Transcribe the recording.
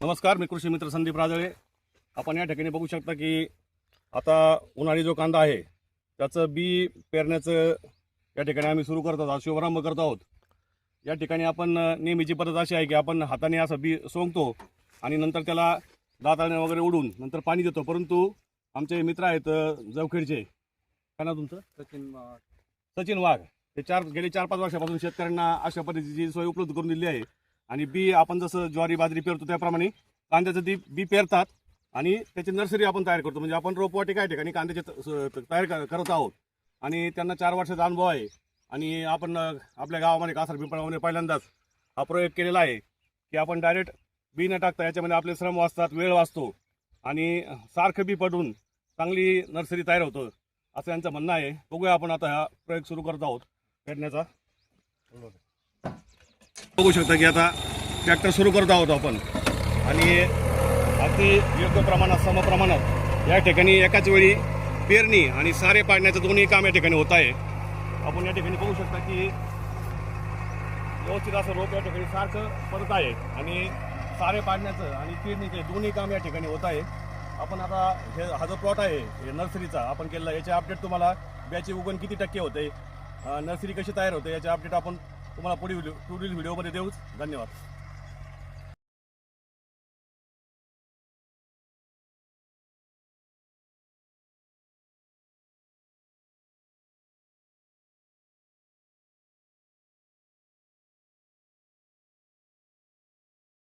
नमस्कार मी कृषी मित्र संदीप राजळे. आपण या ठिकाणी बघू शकता की आता उन्हाळी जो कांदा आहे त्याचं बी पेरण्याचं या ठिकाणी आम्ही सुरू करत आहोत शुभारंभ करत आहोत. या ठिकाणी आपण नेहमीची पद्धत अशी आहे की आपण हाताने असं बी सोंगतो आणि नंतर त्याला दाताने वगैरे उडून नंतर पाणी देतो. परंतु आमचे मित्र आहेत जवखेडचे. काय नाव तुमचं? सचिन सचिन वाघ. ते चार गेले चार पाच वर्षापासून शेतकऱ्यांना अशा पद्धतीची सोय उपलब्ध करून दिली आहे. आणि बी आपण जसं ज्वारी बाजरी पेरतो त्याप्रमाणे कांद्याचं ती बी पेरतात आणि त्याची नर्सरी आपण तयार करतो. म्हणजे आपण रोपवाटिका या ठिकाणी कांद्याचे तयार करत आहोत. आणि त्यांना चार वर्षाचा अनुभव आहे. आणि आपण आपल्या गावामध्ये कासार पिंपळामध्ये पहिल्यांदाच हा प्रयोग केलेला आहे की आपण डायरेक्ट बी न टाकता याच्यामध्ये आपले श्रम वाचतात वेळ वाचतो आणि सारखं बी पडून चांगली नर्सरी तयार होतं असं यांचं म्हणणं आहे. बघूया आपण आता हा प्रयोग सुरू करत आहोत. पेरण्याचा. बघू शकता की आता ट्रॅक्टर सुरू करत आहोत आपण. आणि अगदी योग्य प्रमाणात समप्रमाणात या ठिकाणी एकाच वेळी पेरणी आणि सारे पाडण्याचं दोन्ही काम या ठिकाणी होत आहे. आपण या ठिकाणी बघू शकता की व्यवस्थित असं रोप या ठिकाणी सारखं पडत आहे आणि सारे पाडण्याचं आणि पेरणीचे दोन्ही काम या ठिकाणी होत आहे. आपण आता हे हा जो प्लॉट आहे हे नर्सरीचा आपण केलेला याचे अपडेट तुम्हाला ब्याचे उगवण किती टक्के होते? नर्सरी कशी तयार होते? याचे अपडेट आपण तुम्हाला पुढील व्हिडिओ पुढील व्हिडिओमध्ये देऊच. धन्यवाद.